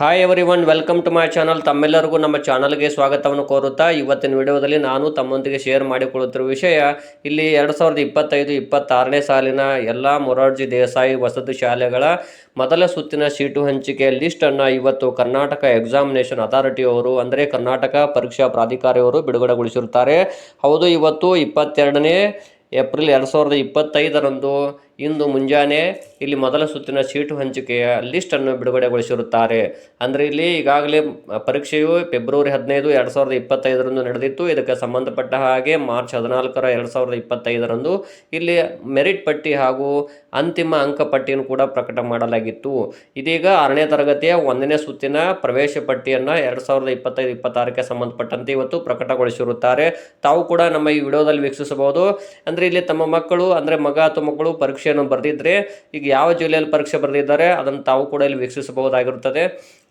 Hi everyone welcome to my channel ತಮ್ಮೆಲ್ಲರಿಗೂ ನಮ್ಮ ಚಾನಲ್ಗೆ ಸ್ವಾಗತವನ್ನು ಕೋರುತ್ತಾ, ಇವತ್ತಿನ ವಿಡಿಯೋದಲ್ಲಿ ನಾನು ತಮ್ಮೊಂದಿಗೆ ಶೇರ್ ಮಾಡಿಕೊಳ್ಳುತ್ತಿರುವ ವಿಷಯ, ಇಲ್ಲಿ ಎರಡು ಸಾವಿರದ ಇಪ್ಪತ್ತೈದು, ಇಪ್ಪತ್ತಾರನೇ ಸಾಲಿನ ಎಲ್ಲ ಮೊರಾರ್ಜಿ ದೇಸಾಯಿ ವಸತಿ ಶಾಲೆಗಳ ಮೊದಲ ಸುತ್ತಿನ ಸೀಟು ಹಂಚಿಕೆ ಲಿಸ್ಟನ್ನು ಇವತ್ತು ಕರ್ನಾಟಕ ಎಕ್ಸಾಮಿನೇಷನ್ ಅಥಾರಿಟಿಯವರು ಅಂದರೆ ಕರ್ನಾಟಕ ಪರೀಕ್ಷಾ ಪ್ರಾಧಿಕಾರಿಯವರು ಬಿಡುಗಡೆಗೊಳಿಸಿರುತ್ತಾರೆ. ಹೌದು, ಇವತ್ತು ಇಪ್ಪತ್ತೆರಡನೇ ಏಪ್ರಿಲ್ ಎರಡು ಸಾವಿರದ ಇಪ್ಪತ್ತೈದರಂದು ಇಂದು ಮುಂಜಾನೆ ಇಲ್ಲಿ ಮೊದಲ ಸುತ್ತಿನ ಸೀಟು ಹಂಚಿಕೆಯ ಲಿಸ್ಟನ್ನು ಬಿಡುಗಡೆಗೊಳಿಸಿರುತ್ತಾರೆ. ಅಂದರೆ ಇಲ್ಲಿ ಈಗಾಗಲೇ ಪರೀಕ್ಷೆಯು ಫೆಬ್ರವರಿ ಹದಿನೈದು, ಎರಡು ಸಾವಿರದ ಇಪ್ಪತ್ತೈದರಂದು ನಡೆದಿತ್ತು. ಇದಕ್ಕೆ ಸಂಬಂಧಪಟ್ಟ ಹಾಗೆ ಮಾರ್ಚ್ ಹದಿನಾಲ್ಕರ ಎರಡು ಸಾವಿರದ ಇಪ್ಪತ್ತೈದರಂದು ಇಲ್ಲಿ ಮೆರಿಟ್ ಪಟ್ಟಿ ಹಾಗೂ ಅಂತಿಮ ಅಂಕಪಟ್ಟಿಯನ್ನು ಕೂಡ ಪ್ರಕಟ ಮಾಡಲಾಗಿತ್ತು. ಇದೀಗ ಆರನೇ ತರಗತಿಯ ಒಂದನೇ ಸುತ್ತಿನ ಪ್ರವೇಶ ಪಟ್ಟಿಯನ್ನು ಎರಡು ಸಾವಿರದ ಇಪ್ಪತ್ತೈದು, ಇಪ್ಪತ್ತಾರಕ್ಕೆ ಸಂಬಂಧಪಟ್ಟಂತೆ ಇವತ್ತು ಪ್ರಕಟಗೊಳಿಸಿರುತ್ತಾರೆ. ತಾವು ಕೂಡ ನಮ್ಮ ಈ ವಿಡಿಯೋದಲ್ಲಿ ವೀಕ್ಷಿಸಬಹುದು. ಅಂದರೆ ಇಲ್ಲಿ ತಮ್ಮ ಮಕ್ಕಳು, ಅಂದರೆ ಮಗ ಅಥವಾ ಮಕ್ಕಳು ಪರೀಕ್ಷೆಯನ್ನು ಬರೆದಿದ್ರೆ ಈಗ ಯಾವ ಜಿಲ್ಲೆಯಲ್ಲಿ ಪರೀಕ್ಷೆ ಬರೆದಿದ್ದಾರೆ ಅದನ್ನು ತಾವು ಕೂಡ ಇಲ್ಲಿ ವೀಕ್ಷಿಸಬಹುದಾಗಿರುತ್ತದೆ.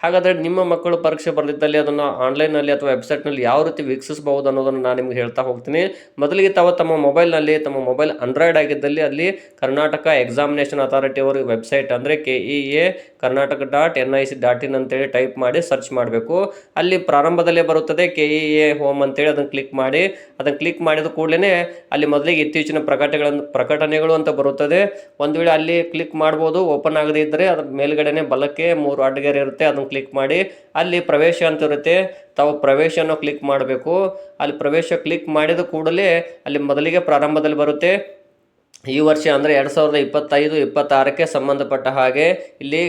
ಹಾಗಾದರೆ ನಿಮ್ಮ ಮಕ್ಕಳು ಪರೀಕ್ಷೆ ಬರೆದಿದ್ದಲ್ಲಿ ಅದನ್ನು ಆನ್ಲೈನಲ್ಲಿ ಅಥವಾ ವೆಬ್ಸೈಟ್ನಲ್ಲಿ ಯಾವ ರೀತಿ ವೀಕ್ಷಿಸಬಹುದು ಅನ್ನೋದನ್ನು ನಾನು ನಿಮ್ಗೆ ಹೇಳ್ತಾ ಹೋಗ್ತೀನಿ. ಮೊದಲಿಗೆ ತಾವು ತಮ್ಮ ಮೊಬೈಲ್ನಲ್ಲಿ, ತಮ್ಮ ಮೊಬೈಲ್ ಆಂಡ್ರಾಯ್ಡ್ ಆಗಿದ್ದಲ್ಲಿ ಅಲ್ಲಿ ಕರ್ನಾಟಕ ಎಕ್ಸಾಮಿನೇಷನ್ ಅಥಾರಿಟಿ ಅವರ ವೆಬ್ಸೈಟ್ ಅಂದರೆ K E A Karnataka dot N I C dot in ಅಂತೇಳಿ ಟೈಪ್ ಮಾಡಿ ಸರ್ಚ್ ಮಾಡಬೇಕು. ಅಲ್ಲಿ ಪ್ರಾರಂಭದಲ್ಲೇ ಬರುತ್ತದೆ ಕೆ ಇ ಎ ಹೋಮ್ ಅಂತೇಳಿ ಅದನ್ನು ಕ್ಲಿಕ್ ಮಾಡಿ. ಅದನ್ನು ಕ್ಲಿಕ್ ಮಾಡಿದ ಕೂಡಲೇ ಅಲ್ಲಿ ಮೊದಲಿಗೆ ಇತ್ತೀಚಿನ ಪ್ರಕಟಗಳನ್ನು ಪ್ರಕಟಣೆಗಳು ಅಂತ ಬರುತ್ತದೆ. ಒಂದು ವೇಳೆ ಅಲ್ಲಿ ಕ್ಲಿಕ್ ಮಾಡ್ಬೋದು, ಓಪನ್ ಆಗದೇ ಇದ್ದರೆ ಅದ್ರ ಮೇಲ್ಗಡೆನೆ ಬಲಕ್ಕೆ ಮೂರು ಅಡ್ಗೆರೆ ಇರುತ್ತೆ, ಅದನ್ನು ಕ್ಲಿಕ್ ಮಾಡಿ, ಅಲ್ಲಿ ಪ್ರವೇಶ ಅಂತ ಇರುತ್ತೆ. ತಾವು ಪ್ರವೇಶವನ್ನು ಕ್ಲಿಕ್ ಮಾಡಬೇಕು. ಅಲ್ಲಿ ಪ್ರವೇಶ ಕ್ಲಿಕ್ ಮಾಡಿದ ಕೂಡಲೇ ಅಲ್ಲಿ ಮೊದಲಿಗೆ ಪ್ರಾರಂಭದಲ್ಲಿ ಬರುತ್ತೆ. ಈ ವರ್ಷ ಅಂದರೆ ಎರಡು ಸಾವಿರದ ಇಪ್ಪತ್ತೈದು, ಇಪ್ಪತ್ತಾರಕ್ಕೆ ಸಂಬಂಧಪಟ್ಟ ಹಾಗೆ ಇಲ್ಲಿ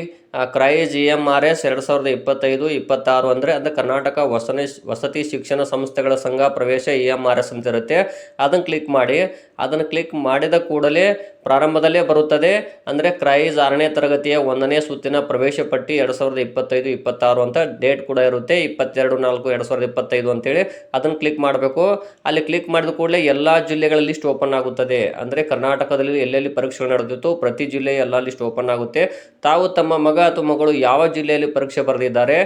ಕ್ರೈ ಇ ಎಂ ಆರ್ ಎಸ್ ಎರಡು ಸಾವಿರದ ಇಪ್ಪತ್ತೈದು, ಇಪ್ಪತ್ತಾರು ಅಂದರೆ ಅದು ಕರ್ನಾಟಕ ವಸತಿ ವಸತಿ ಶಿಕ್ಷಣ ಸಂಸ್ಥೆಗಳ ಸಂಘ ಪ್ರವೇಶ ಇ ಎಂ ಆರ್ ಎಸ್ ಅಂತ ಇರುತ್ತೆ. ಅದನ್ನು ಕ್ಲಿಕ್ ಮಾಡಿ, ಅದನ್ನು ಕ್ಲಿಕ್ ಮಾಡಿದ ಕೂಡಲೇ ಪ್ರಾರಂಭದಲ್ಲೇ ಬರುತ್ತದೆ. ಅಂದರೆ ಕ್ರೈಸ್ ಆರನೇ ತರಗತಿಯ ಒಂದನೇ ಸುತ್ತಿನ ಪ್ರವೇಶ ಪಟ್ಟಿ ಎರಡು ಸಾವಿರದ ಇಪ್ಪತ್ತೈದು, ಇಪ್ಪತ್ತಾರು ಅಂತ ಡೇಟ್ ಕೂಡ ಇರುತ್ತೆ. ಇಪ್ಪತ್ತೆರಡು, ನಾಲ್ಕು, ಎರಡು ಸಾವಿರದ ಇಪ್ಪತ್ತೈದು ಅಂತೇಳಿ ಅದನ್ನು ಕ್ಲಿಕ್ ಮಾಡಬೇಕು. ಅಲ್ಲಿ ಕ್ಲಿಕ್ ಮಾಡಿದ ಕೂಡಲೇ ಎಲ್ಲ ಜಿಲ್ಲೆಗಳ ಲಿಸ್ಟ್ ಓಪನ್ ಆಗುತ್ತದೆ. ಅಂದರೆ ಕರ್ನಾಟಕದಲ್ಲಿ ಎಲ್ಲೆಲ್ಲಿ ಪರೀಕ್ಷೆಗಳು ನಡೆದಿತ್ತು ಪ್ರತಿ ಜಿಲ್ಲೆಯ ಎಲ್ಲ ಲಿಸ್ಟ್ ಓಪನ್ ಆಗುತ್ತೆ. ತಾವು ತಮ್ಮ ಮಗ ಅಥವಾ ಮಗಳು ಯಾವ ಜಿಲ್ಲೆಯಲ್ಲಿ ಪರೀಕ್ಷೆ ಬರೆದಿದ್ದಾರೆ,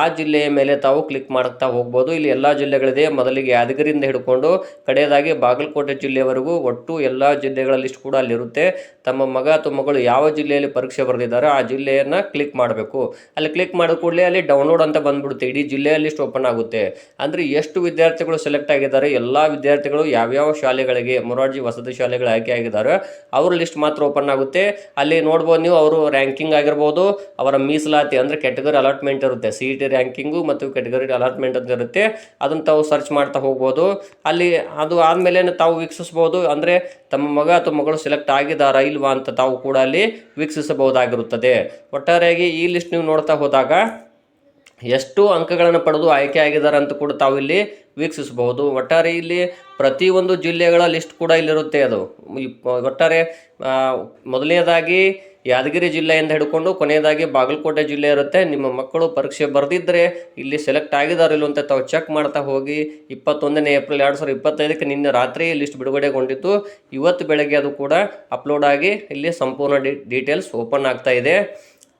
ಆ ಜಿಲ್ಲೆಯ ಮೇಲೆ ತಾವು ಕ್ಲಿಕ್ ಮಾಡ್ತಾ ಹೋಗ್ಬೋದು. ಇಲ್ಲಿ ಎಲ್ಲ ಜಿಲ್ಲೆಗಳಿದೆ. ಮೊದಲಿಗೆ ಯಾದಗಿರಿಯಿಂದ ಹಿಡ್ಕೊಂಡು ಕಡೆಯದಾಗಿ ಬಾಗಲಕೋಟೆ ಜಿಲ್ಲೆಯವರೆಗೂ ಒಟ್ಟು ಎಲ್ಲ ಜಿಲ್ಲೆಗಳ ಲಿಸ್ಟ್ ಕೂಡ ಅಲ್ಲಿರುತ್ತೆ. ತಮ್ಮ ಮಗ ಅಥವಾ ಮಗಳು ಯಾವ ಜಿಲ್ಲೆಯಲ್ಲಿ ಪರೀಕ್ಷೆ ಬರೆದಿದ್ದಾರೆ, ಆ ಜಿಲ್ಲೆಯನ್ನು ಕ್ಲಿಕ್ ಮಾಡಬೇಕು. ಅಲ್ಲಿ ಕ್ಲಿಕ್ ಮಾಡಿದ ಕೂಡಲೇ ಅಲ್ಲಿ ಡೌನ್ಲೋಡ್ ಅಂತ ಬಂದ್ಬಿಡುತ್ತೆ. ಇಡೀ ಜಿಲ್ಲೆಯ ಲಿಸ್ಟ್ ಓಪನ್ ಆಗುತ್ತೆ. ಅಂದರೆ ಎಷ್ಟು ವಿದ್ಯಾರ್ಥಿಗಳು ಸೆಲೆಕ್ಟ್ ಆಗಿದ್ದಾರೆ, ಎಲ್ಲ ವಿದ್ಯಾರ್ಥಿಗಳು ಯಾವ್ಯಾವ ಶಾಲೆಗಳಿಗೆ, ಮೊರಾರ್ಜಿ ವಸತಿ ಶಾಲೆಗಳು ಆಯ್ಕೆ ಆಗಿದ್ದಾರೆ, ಅವ್ರ ಲಿಸ್ಟ್ ಮಾತ್ರ ಓಪನ್ ಆಗುತ್ತೆ. ಅಲ್ಲಿ ನೋಡ್ಬೋದು ನೀವು, ಅವರು ರ್ಯಾಂಕಿಂಗ್ ಆಗಿರ್ಬೋದು ಅವರ ಮೀಸಲಾತಿ ಅಂದರೆ ಕೆಟಗರಿ ಅಲಾಟ್ಮೆಂಟ್ ಇರುತ್ತೆ. ಸಿ ಇ ಟಿ ರ್ಯಾಂಕಿಂಗು ಮತ್ತು ಕೆಟಗರಿ ಅಲಾಟ್ಮೆಂಟ್ ಅಂತ ಇರುತ್ತೆ. ಅದನ್ನು ತಾವು ಸರ್ಚ್ ಮಾಡ್ತಾ ಹೋಗ್ಬೋದು. ಅಲ್ಲಿ ಅದು ಆದಮೇಲೆ ತಾವು ವೀಕ್ಷಿಸ್ಬೋದು. ಅಂದರೆ ತಮ್ಮ ಮಗ ಅಥವಾ ಮಗಳು ಸೆಲೆಕ್ಟ್ ಆಗಿದ್ದಾರಾ ಇಲ್ವಾ ಅಂತ ತಾವು ಕೂಡ ಅಲ್ಲಿ ವೀಕ್ಷಿಸಬಹುದಾಗಿರುತ್ತದೆ. ಒಟ್ಟಾರೆಯಾಗಿ ಈ ಲಿಸ್ಟ್ ನೀವು ನೋಡ್ತಾ ಹೋದಾಗ ಎಷ್ಟು ಅಂಕಗಳನ್ನು ಪಡೆದು ಆಯ್ಕೆ ಆಗಿದ್ದಾರೆ ಅಂತ ಕೂಡ ತಾವು ಇಲ್ಲಿ ವೀಕ್ಷಿಸಬಹುದು. ಒಟ್ಟಾರೆ ಇಲ್ಲಿ ಪ್ರತಿಯೊಂದು ಜಿಲ್ಲೆಗಳ ಲಿಸ್ಟ್ ಕೂಡ ಇಲ್ಲಿರುತ್ತೆ ಅದು. ಒಟ್ಟಾರೆ ಮೊದಲನೇದಾಗಿ ಯಾದಗಿರಿ ಜಿಲ್ಲೆಯಿಂದ ಹಿಡ್ಕೊಂಡು ಕೊನೆಯದಾಗಿ ಬಾಗಲಕೋಟೆ ಜಿಲ್ಲೆ ಇರುತ್ತೆ. ನಿಮ್ಮ ಮಕ್ಕಳು ಪರೀಕ್ಷೆ ಬರೆದಿದ್ದರೆ ಇಲ್ಲಿ ಸೆಲೆಕ್ಟ್ ಆಗಿದಾರಿಲ್ಲ ಅಂತ ತಾವು ಚೆಕ್ ಮಾಡ್ತಾ ಹೋಗಿ. ಇಪ್ಪತ್ತೊಂದನೇ ಏಪ್ರಿಲ್ ಎರಡು ಸಾವಿರದ ಇಪ್ಪತ್ತೈದಕ್ಕೆ ನಿನ್ನೆ ರಾತ್ರಿ ಲಿಸ್ಟ್ ಬಿಡುಗಡೆಗೊಂಡಿತ್ತು. ಇವತ್ತು ಬೆಳಗ್ಗೆ ಅದು ಕೂಡ ಅಪ್ಲೋಡ್ ಆಗಿ ಇಲ್ಲಿ ಸಂಪೂರ್ಣ ಡಿ ಡೀಟೇಲ್ಸ್ ಓಪನ್ ಆಗ್ತಾ ಇದೆ.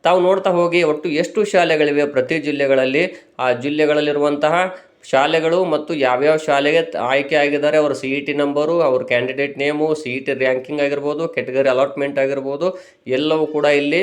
ತಾವು ನೋಡ್ತಾ ಹೋಗಿ ಒಟ್ಟು ಎಷ್ಟು ಶಾಲೆಗಳಿವೆ ಪ್ರತಿ ಜಿಲ್ಲೆಗಳಲ್ಲಿ? ಆ ಜಿಲ್ಲೆಗಳಲ್ಲಿರುವಂತಹ ಶಾಲೆಗಳು ಮತ್ತು ಯಾವ್ಯಾವ ಶಾಲೆಗೆ ಆಯ್ಕೆ ಆಗಿದ್ದಾರೆ, ಅವರ ಸಿ ಇ ಟಿ ನಂಬರು ಅವ್ರ candidate name C E T ranking ಆಗಿರ್ಬೋದು ಕೆಟಗರಿ ಅಲಾಟ್ಮೆಂಟ್ ಆಗಿರ್ಬೋದು, ಎಲ್ಲವೂ ಕೂಡ ಇಲ್ಲಿ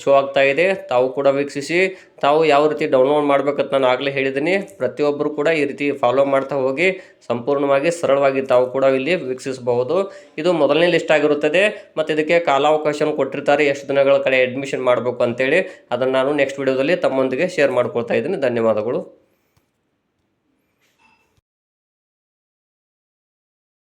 ಶೋ ಆಗ್ತಾ ಇದೆ. ತಾವು ಕೂಡ ವೀಕ್ಷಿಸಿ, ತಾವು ಯಾವ ರೀತಿ ಡೌನ್ಲೋಡ್ ಮಾಡ್ಬೇಕಂತ ನಾನು ಆಗಲೇ ಹೇಳಿದ್ದೀನಿ. ಪ್ರತಿಯೊಬ್ಬರು ಕೂಡ ಈ ರೀತಿ ಫಾಲೋ ಮಾಡ್ತಾ ಹೋಗಿ, ಸಂಪೂರ್ಣವಾಗಿ ಸರಳವಾಗಿ ತಾವು ಕೂಡ ಇಲ್ಲಿ ವೀಕ್ಷಿಸಬಹುದು. ಇದು ಮೊದಲನೇ ಲಿಸ್ಟ್ ಆಗಿರುತ್ತದೆ. ಮತ್ತು ಇದಕ್ಕೆ ಕಾಲಾವಕಾಶವನ್ನು ಕೊಟ್ಟಿರ್ತಾರೆ. ಎಷ್ಟು ದಿನಗಳ ಕಡೆ ಅಡ್ಮಿಷನ್ ಮಾಡಬೇಕು ಅಂತೇಳಿ. ಅದನ್ನು ನಾನು ನೆಕ್ಸ್ಟ್ ವಿಡಿಯೋದಲ್ಲಿ ತಮ್ಮೊಂದಿಗೆ ಶೇರ್ ಮಾಡ್ಕೊಳ್ತಾ ಇದ್ದೀನಿ. ಧನ್ಯವಾದಗಳು.